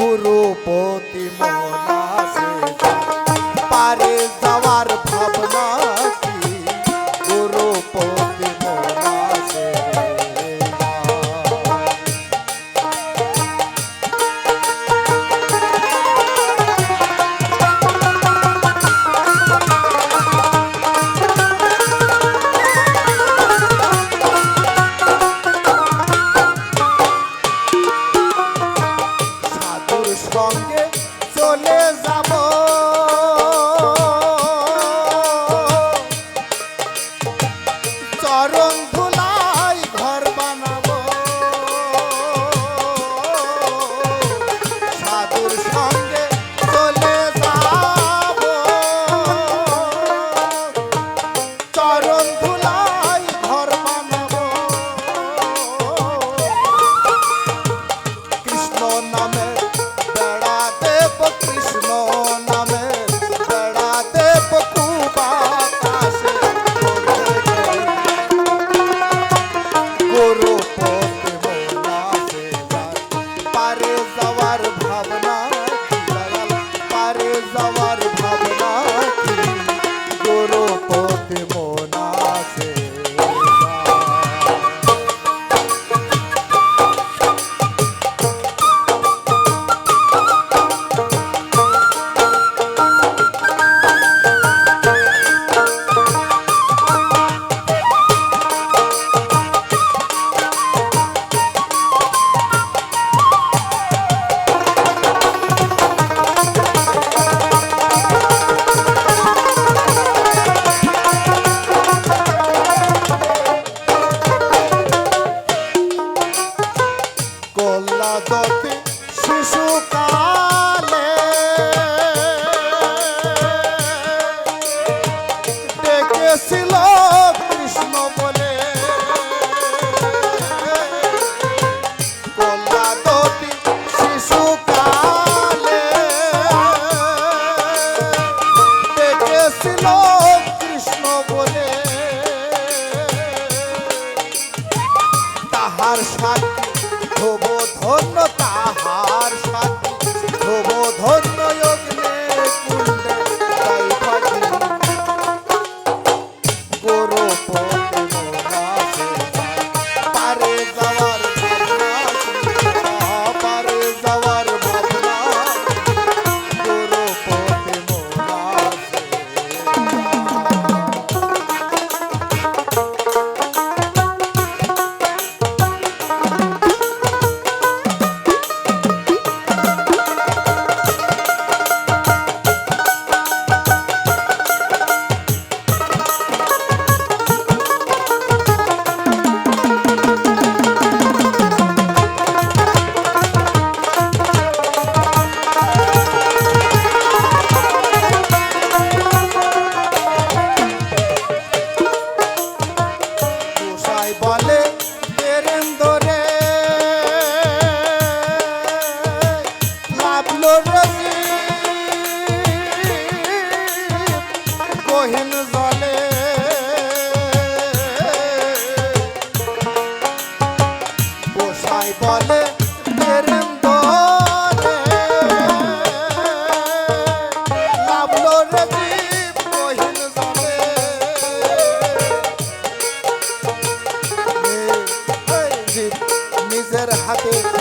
গুরুপতি মোলা চরণ have enough. কেন্দরে লাগল রবি কহিন জলে। নিজের হাতে